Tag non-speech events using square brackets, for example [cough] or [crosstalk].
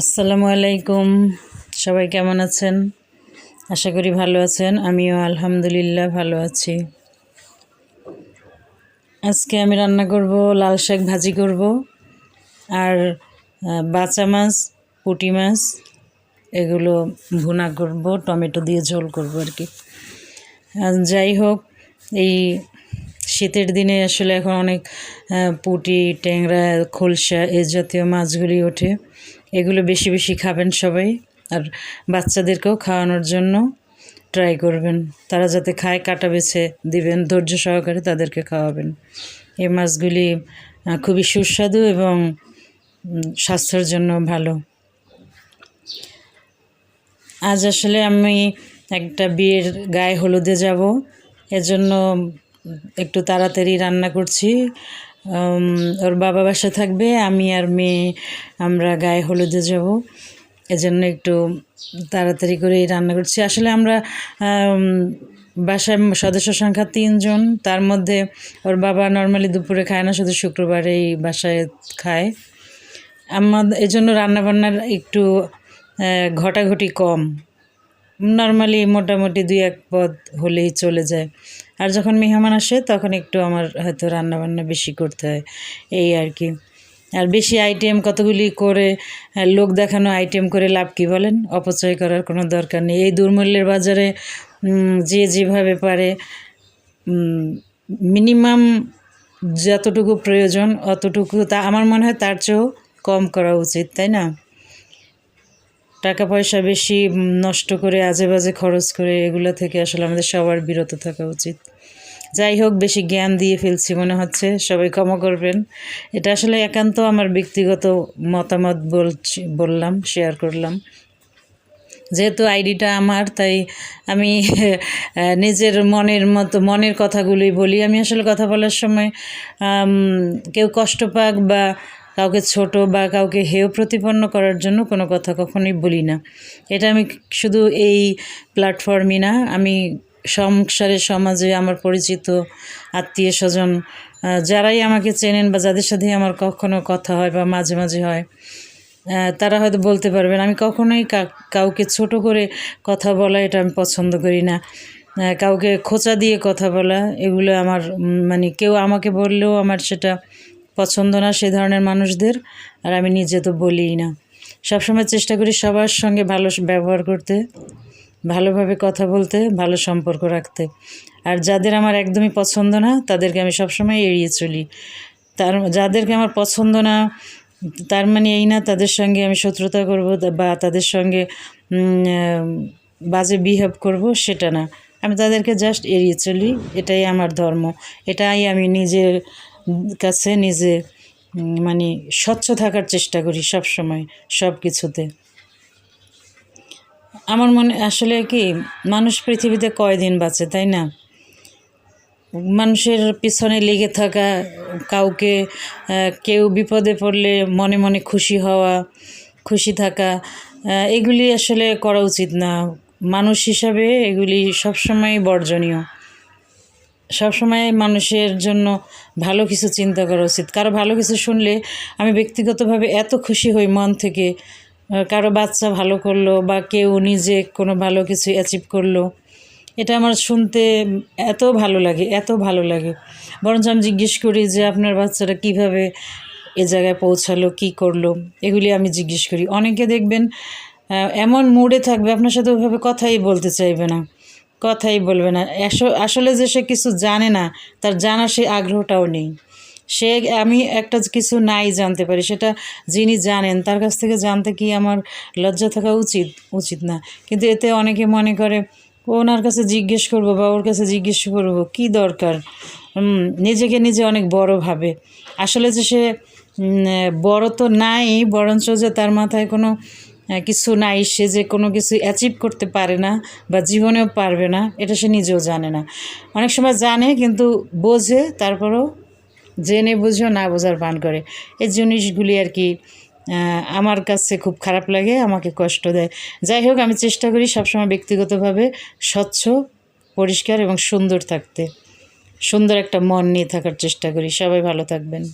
আসসালামু আলাইকুম। সবাই কেমন আছেন? আশা করি ভালো আছেন। আমিও আলহামদুলিল্লাহ ভালো আছি। আজকে আমি রান্না করব, লাল শাক ভাজি করব, আর বাচা মাছ, পুটি মাছ, এগুলো ভুনা করব, টমেটো দিয়ে ঝোল করব আর কি। যাই হোক, এই শীতের দিনে আসলে এখন অনেক পুঁটি, ট্যাংরা, খোলসা এ জাতীয় মাছগুলি ওঠে। এগুলো বেশি বেশি খাবেন সবাই। আর বাচ্চাদেরকেও খাওয়ানোর জন্য ট্রাই করবেন। তারা যাতে খায়, কাটা বেছে দিবেন, ধৈর্য সহকারে তাদেরকে খাওয়াবেন। এই মাছগুলি খুবই সুস্বাদু এবং স্বাস্থ্যের জন্য ভালো। আজ আসলে আমি একটা বিয়ের গায়ে হলুদে যাব। এজন্য একটু তাড়াতাড়ি রান্না করছি। ওর বাবা বাসা থাকবে আমি আর মেয়ে আমরা গায়ে হলুদে যাব। এজন্য একটু তাড়াতাড়ি করে রান্না করছি। আসলে আমরা আম, বাসায় সদস্য সংখ্যা তিনজন তার মধ্যে ওর বাবা নর্মালি দুপুরে খায় না শুধু শুক্রবারেই বাসায় খায়। আমাদের এই জন্য রান্নাবান্নার একটু ঘটাঘটি কম। নর্মালি মোটামুটি দুই এক পদ হলেই চলে যায়। আর যখন মেহমান আসে, তখন একটু আমার হয়তো রান্নাবান্না বেশি করতে হয়, এই আর কি। আর বেশি আইটেম কতগুলি করে লোক দেখানো আইটেম করে লাভ কি বলেন? অপচয় করার কোনো দরকার নেই। এই দুর্মূল্যের বাজারে যে যেভাবে পারে মিনিমাম যতটুকু প্রয়োজন অতটুকু তা আমার মনে হয় তার চেয়েও কম করা উচিত, তাই না? টাকা পয়সা বেশি নষ্ট করে আজে বাজে খরচ করে, এগুলো থেকে আসলে আমাদের সবার বিরত থাকা উচিত। যাই হোক, বেশি জ্ঞান দিয়ে ফেলছি মনে হচ্ছে, সবাই ক্ষমা করবেন। এটা আসলে একান্ত আমার ব্যক্তিগত মতামত বলছি, বললাম শেয়ার করলাম। যেহেতু আইডিটা আমার, তাই আমি [laughs] নিজের মনের মতো, মনের কথাগুলোই বলি। আমি আসলে কথা বলার সময় কেউ কষ্ট পাক বা কাউকে ছোট বা কাউকে হেয় প্রতিপন্ন করার জন্য কোনো কথা কখনোই বলি না। এটা আমি শুধু এই প্ল্যাটফর্মই না, আমি সংসারে সমাজে আমার পরিচিত, আত্মীয় স্বজন যারাই আমাকে চেনেন বা যাদের সাথে আমার কখনো কথা হয় বা মাঝে মাঝে হয় তারা হয়তো বলতে পারবেন, আমি কখনোই কাউকে ছোট করে কথা বলা এটা আমি পছন্দ করি না। কাউকে খোঁচা দিয়ে কথা বলা, এগুলো আমার মানে কেউ আমাকে বললেও আমার সেটা পছন্দ না সে ধরনের মানুষদের, আর আমি নিজে তো বলিই না। সবসময় চেষ্টা করি সবার সঙ্গে ভালো ব্যবহার করতে, ভালোভাবে কথা বলতে, ভালো সম্পর্ক রাখতে। আর যাদের আমার একদমই পছন্দ না, তাদেরকে আমি সবসময় এড়িয়ে চলি। তার যাদেরকে আমার পছন্দ না, তার মানে এই না তাদের সঙ্গে আমি শত্রুতা করব বা তাদের সঙ্গে বাজে বিহেভ করব সেটা না। আমি তাদেরকে জাস্ট এড়িয়ে চলি, এটাই আমার ধর্ম। এটাই আমি নিজের কাছে নিজে মানে স্বচ্ছ থাকার চেষ্টা করি সব সময় সব কিছুতে আমার মনে, আসলে কি, মানুষ পৃথিবীতে কয়দিন বাঁচে, তাই না? মানুষের পিছনে লেগে থাকা, কাউকে কেউ বিপদে পড়লে মনে মনে খুশি হওয়া, খুশি থাকা এগুলি আসলে করা উচিত না। মানুষ হিসাবে এগুলি সবসময় বর্জনীয়। সবসময় মানুষের জন্য ভালো কিছু চিন্তা করা উচিত। কারও ভালো কিছু শুনলে আমি ব্যক্তিগতভাবে এত খুশি হই মন থেকে কারও বাচ্চা ভালো করল বা কেউ নিজে কোনো ভালো কিছু অ্যাচিভ করল। এটা আমার শুনতে এত ভালো লাগে, এত ভালো লাগে। বরঞ্চ আমি জিজ্ঞেস করি যে আপনার বাচ্চাটা কীভাবে এ জায়গায় পৌঁছালো, কি করল? এগুলি আমি জিজ্ঞেস করি। অনেকে দেখবেন এমন মুডে থাকবে, আপনার সাথে ওইভাবে কথাই বলতে চাইবে না। কথাই বলবে না। আস- আসলে যে সে কিছু জানে না, তার জানার সেই আগ্রহটাও নেই। সে, আমি একটা কিছু নাই জানতে পারি, সেটা যিনি জানেন, তার কাছ থেকে জানতে কি আমার লজ্জা থাকা উচিত? উচিত না। কিন্তু এতে অনেকে মনে করে, ওনার কাছে জিজ্ঞেস করব বা ওর কাছে জিজ্ঞেস করব, কি দরকার? নিজেকে নিজে অনেক বড় ভাবে। আসলে যে সে বড় তো নাই, বরঞ্চ যে তার মাথায় কোনো কিছু নাই, সে যে কোনো কিছু অ্যাচিভ করতে পারে না বা জীবনেও পারবে না, এটা সে নিজেও জানে না। অনেক সময় জানে কিন্তু বোঝে, তারপরেও জেনে বুঝেও না বোঝার পান করে। এই জিনিসগুলি আর কি আমার কাছে খুব খারাপ লাগে, আমাকে কষ্ট দেয়। যাই হোক, আমি চেষ্টা করি সবসময় ব্যক্তিগতভাবে স্বচ্ছ, পরিষ্কার এবং সুন্দর থাকতে। সুন্দর একটা মন নিয়ে থাকার চেষ্টা করি। সবাই ভালো থাকবেন।